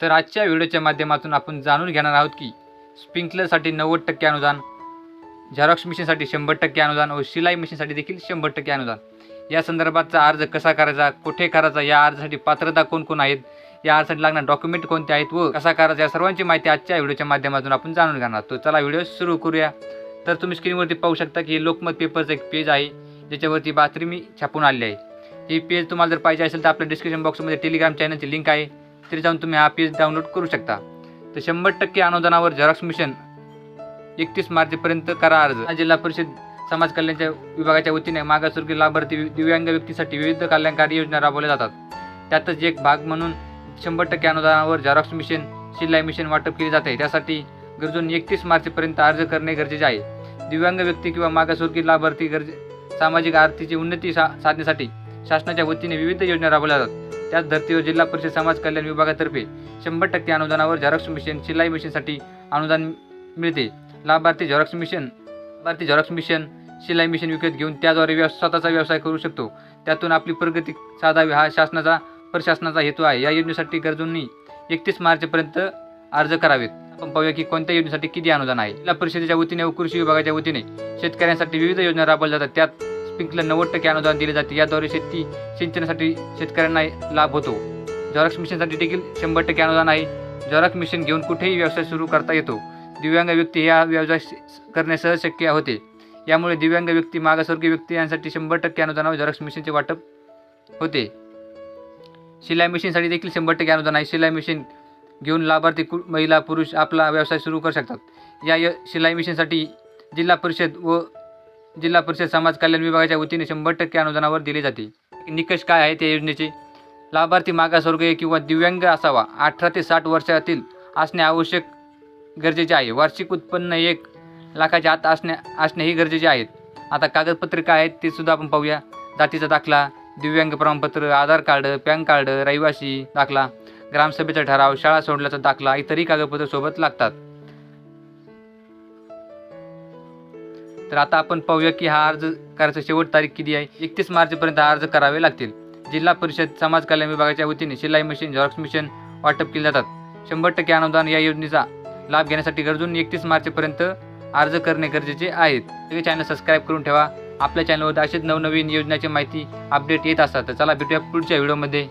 तर आजच्या व्हिडिओच्या माध्यमातून आपण जाणून घेणार आहोत की स्प्रिंकलरसाठी नव्वद टक्के अनुदान झेरॉक्स मशीनसाठी शंभर टक्के अनुदान व शिलाई मशीनसाठी देखील शंभर टक्के अनुदान. या संदर्भातचा अर्ज कसा करायचा कुठे करायचा या अर्जासाठी पात्रता कोण कोण आहेत या अर्जासाठी लागणारे डॉक्युमेंट कोणते आहेत व कसा करायचा या सर्वांची माहिती आजच्या व्हिडिओच्या माध्यमातून आपण जाणून घेणार तो चला व्हिडिओ सुरू करूया. तर तुम्ही स्क्रीनवरती पाहू शकता की हे लोकमत पेपरचं एक पेज आहे ज्याच्यावरती बातमी छापून आली आहे. ही पेज तुम्हाला जर पाहिजे असेल तर आपल्या डिस्क्रिप्शन बॉक्समध्ये टेलिग्राम चॅनलची लिंक आहे. तरी जाऊन तुम्ही हा पेज डाउनलोड करू शकता. तर शंभर टक्के अनुदानावर झेरॉक्स मिशन एकतीस मार्चपर्यंत करा अर्ज. जिल्हा परिषद समाज कल्याणच्या विभागाच्या वतीने मागासवर्गीय लाभार्थी दिव्यांग व्यक्तीसाठी विविध कल्याणकारी योजना राबवल्या जातात. त्यातच एक भाग म्हणून शंभर टक्के अनुदानावर झेरॉक्स मिशन शिलाई मिशन वाटप केले जाते. त्यासाठी गरजूंनी एकतीस मार्चपर्यंत अर्ज करणे गरजेचे आहे. दिव्यांग व्यक्ती किंवा मागासवर्गीय लाभार्थी गरजे सामाजिक आर्थिकची उन्नती सा साधण्यासाठी शासनाच्या वतीने विविध योजना राबवल्या जातात. त्याच धर्तीवर जिल्हा परिषद समाज कल्याण विभागातर्फे शंभर टक्के अनुदानावर झेरॉक्स मिशन शिलाई मिशनसाठी अनुदान मिळते. लाभार्थी झेरॉक्स मिशन लाभार्थी झेरॉक्स मिशन शिलाई मिशन विकत घेऊन त्याद्वारे व्यव स्वतःचा व्यवसाय करू शकतो. त्यातून आपली प्रगती साधावी हा शासनाचा प्रशासनाचा हेतू आहे. या योजनेसाठी गरजूंनी एकतीस मार्चपर्यंत अर्ज करावेत. आपण पाहूया की कोणत्या योजनेसाठी किती अनुदान आहे? जिल्हा परिषदेच्या वतीने व कृषी विभागाच्या वतीने शेतकऱ्यांसाठी विविध योजना राबवल्या जातात. त्यात स्प्रिंकलर नव्वद टक्के अनुदान दिले जाते. याद्वारे शेती सिंचनासाठी शेतकऱ्यांना लाभ होतो. झेरॉक्स मिशनसाठी देखील शंभर टक्के अनुदान आहे. झेरॉक्स मिशन घेऊन कुठेही व्यवसाय सुरू करता येतो. दिव्यांग व्यक्ती या व्यवसाय करणे सहज शक्य होते. यामुळे दिव्यांग व्यक्ती मागासवर्गीय व्यक्ती यांसाठी शंभर टक्के अनुदानावर झेरॉक्स मिशनचे वाटप होते. शिलाई मशीनसाठी देखील शंभर टक्के अनुदान आहे. शिलाई मशीन घेऊन लाभार्थी कु महिला पुरुष आपला व्यवसाय सुरू करू शकतात. या य शिलाई मशीनसाठी जिल्हा परिषद व जिल्हा परिषद समाज कल्याण विभागाच्या वतीने शंभर टक्के अनुदानावर दिले जाते. निकष काय आहेत या योजनेचे? लाभार्थी मागासवर्गीय किंवा दिव्यांग असावा. अठरा ते साठ वर्षातील असणे आवश्यक गरजेचे आहे. वार्षिक उत्पन्न एक लाखाच्या आत असणे असणे ही गरजेचे आहेत आता कागदपत्रे काय आहेत ते सुद्धा आपण पाहूया. जातीचा दाखला दिव्यांग प्रमाणपत्र आधार कार्ड पॅन कार्ड रहिवासी दाखला ग्रामसभेचा ठराव शाळा सोडल्याचा दाखला इतरही कागदपत्र सोबत लागतात. तर आता आपण पाहूया की हा अर्ज करायचा शेवट तारीख किती आहे? एकतीस मार्चपर्यंत हा अर्ज करावे लागतील. जिल्हा परिषद समाज कल्याण विभागाच्या वतीने शिलाई मशीन झेरॉक्स मशीन वाटप केले जातात. शंभर टक्के अनुदान या योजनेचा लाभ घेण्यासाठी गरजूंनी एकतीस मार्चपर्यंत अर्ज करणे गरजेचे आहेत. हे चॅनल सबस्क्राईब करून ठेवा. आपल्या चॅनलवर असेच नवनवीन योजनाची माहिती अपडेट येत असतात. तर चला भेटूया पुढच्या व्हिडिओमध्ये